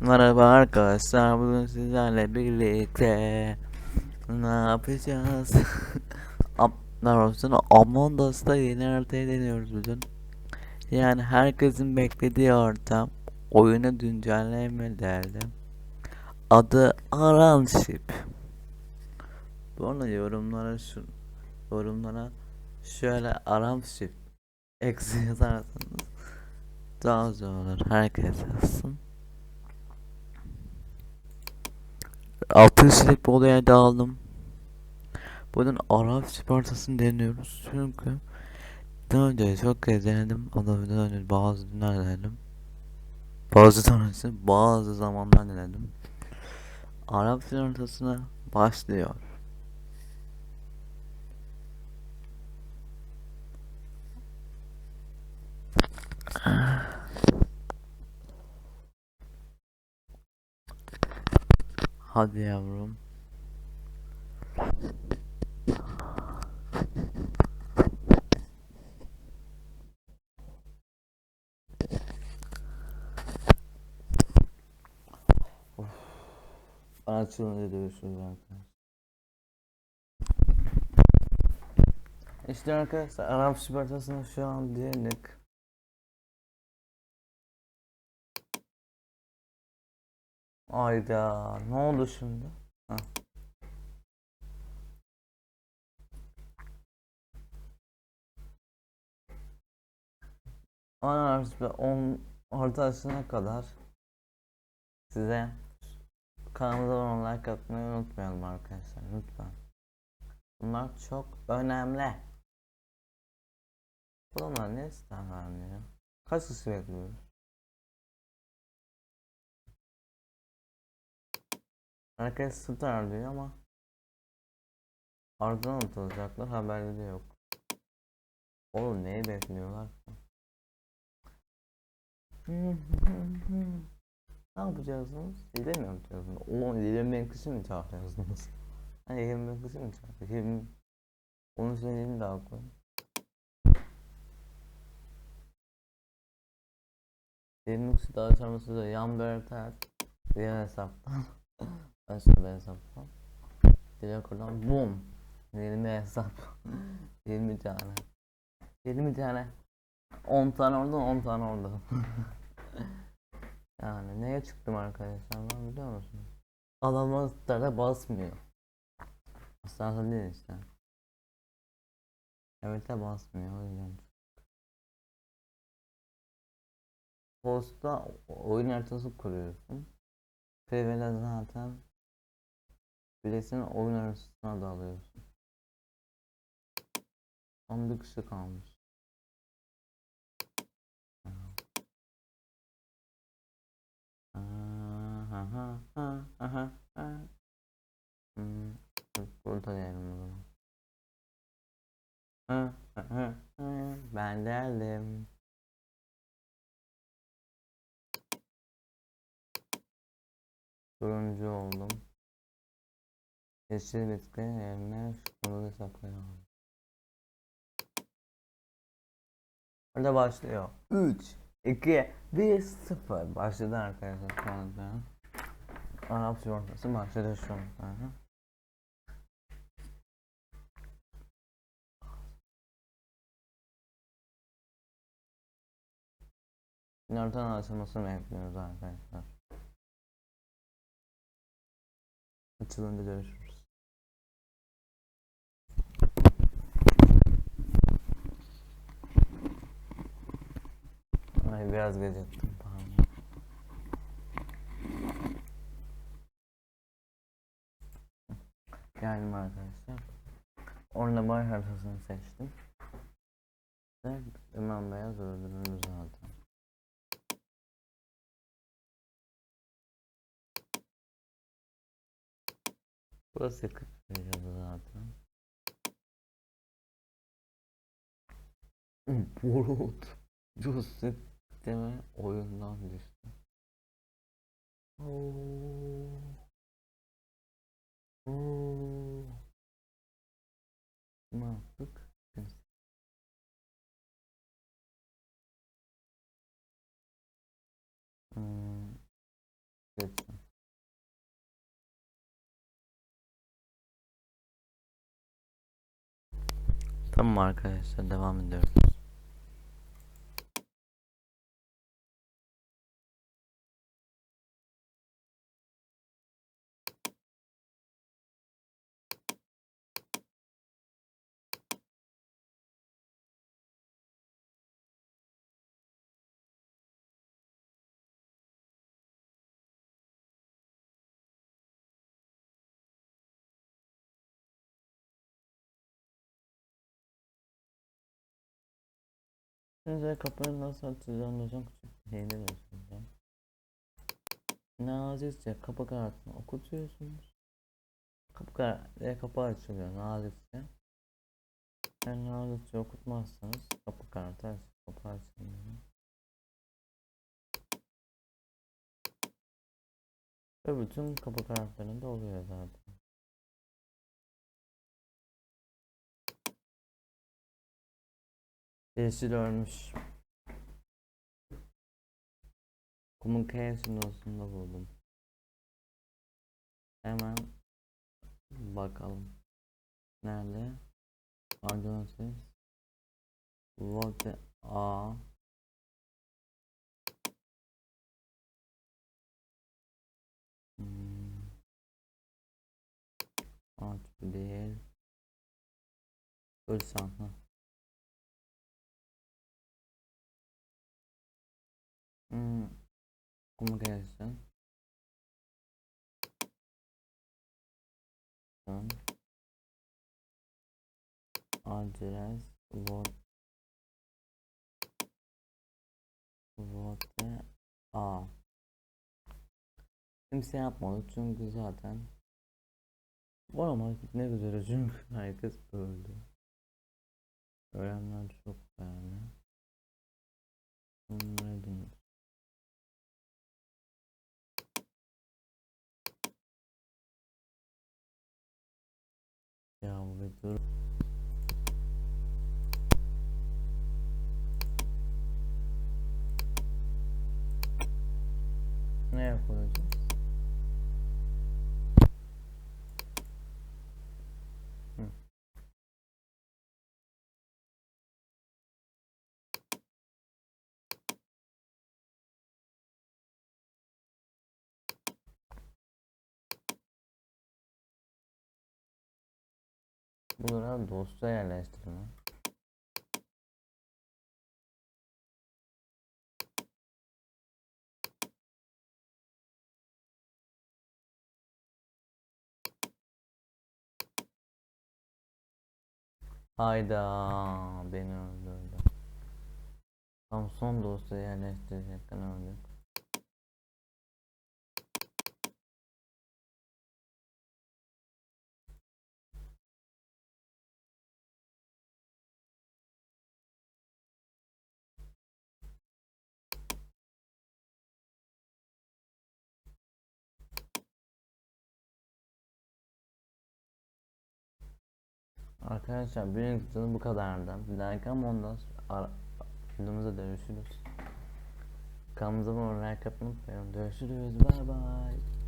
Merhaba arkadaşlar bugün sizlerle birlikte ne yapacağız? Aplar olsun Among Us'ta yeni haritayı deniyoruz bugün. Yani herkesin beklediği ortam oyuna güncelleme geldi. Adı Aranship. Bu arada yorumlara şu yorumlara şöyle Aranship eksi yazarsanız daha zor olur. Herkes yazsın. Altın slip olaya daldım. Bunun Arap Spartasını deniyoruz çünkü daha önce çok kez denedim daha önce bazı günler denedim. Bazı tanesi bazı zamanlar denedim. Arap Spartasına başlıyor. Hadi yavrum. Of. Açılınca görüşürüz arkadaşlar. İşte arkadaşlar Arap Spartası'na şu an diyenik. Ayda ne oldu şimdi? Heh. Arap 10 ortasına kadar size kanalımıza abone like atmayı unutmayalım arkadaşlar lütfen. Bunlar çok önemli. Bunlar ne ister vermiyor? Kaç kişi bekliyoruz? Herkes star diyor ama ardından atılacaklar haberleri de yok. Oğlum neyi bekliyorlar ne yapacaksınız? Hile mi yapacaksınız? Oğlum hile bankısı mı çağırıyorsunuz? Hani hile bankısı mı çağırıyorsunuz? Hile... Onun söylediğini daha koy. Hile bankısı daha çağırması da yan. Diğer hesaptan. Başka bir hesaptan. Direkt oradan boom. 20 hesap. 20 tane. 20 tane. 10 tane oradan 10 tane oradan. yani neye çıktım arkadaşlar ben biliyor musunuz? Adamlar basmıyor. Aslında değil işte. Evet de basmıyor o yüzden. Posta oyun haritası kuruyorsun. PV'ler zaten birisinin oyun arasına da alıyorsun. 11 kişi kalmış. Aha, aha, aha, aha. Burada diyelim o zaman. Ben geldim. Turuncu oldum. Yeşil bitki yerine şunu saklayalım. Orada başlıyor. 3, 2, 1, 0. Başladı arkadaşlar şu anda. Arap sigortası başladı şu anda. Nereden açılmasını bekliyoruz arkadaşlar. Açılınca görüşürüz. Ay biraz geciktim. Geldim arkadaşlar. Orada bay haritasını seçtim. Ve İmam Beyaz öldürülür zaten. Burası 40 veriyordu zaten. Bulut. Joseph Bekleme oyundan düştüm. Oo. Oo. Ne? Hmm. Tamam arkadaşlar devam ediyoruz. Size kapıyı nasıl açacağım hocam şeyde göstereceğim. Nazikçe kapı kartını okutuyorsunuz. Kapı kartı kapı açılıyor nazikçe. Eğer nazikçe okutmazsanız kapı kartı aç kapı açılmıyor. Ve bütün kapı kartlarında oluyor zaten. Yeşil ölmüş. Communication odasında buldum. Hemen bakalım. Nerede? Agencies. Vote A. Hmm. Aç değil. Ölsen ha. Hmm. Communication. Tamam. Address. Vote. Vote A. Kimse yapmadı çünkü zaten var ama ne güzel çünkü herkes öldü. Ölenler çok Ya bu bir dur. Ne yapacağız? Bunlara dosya yerleştirme. Hayda beni öldürdü. Tam son dosya yerleştirecekken öldük. Arkadaşlar bir videonun bu kadardı. Like ondan sonra videomuzda görüşürüz. Kanalımıza abone olmayı, like atmayı unutmayın. Görüşürüz. Bye bye.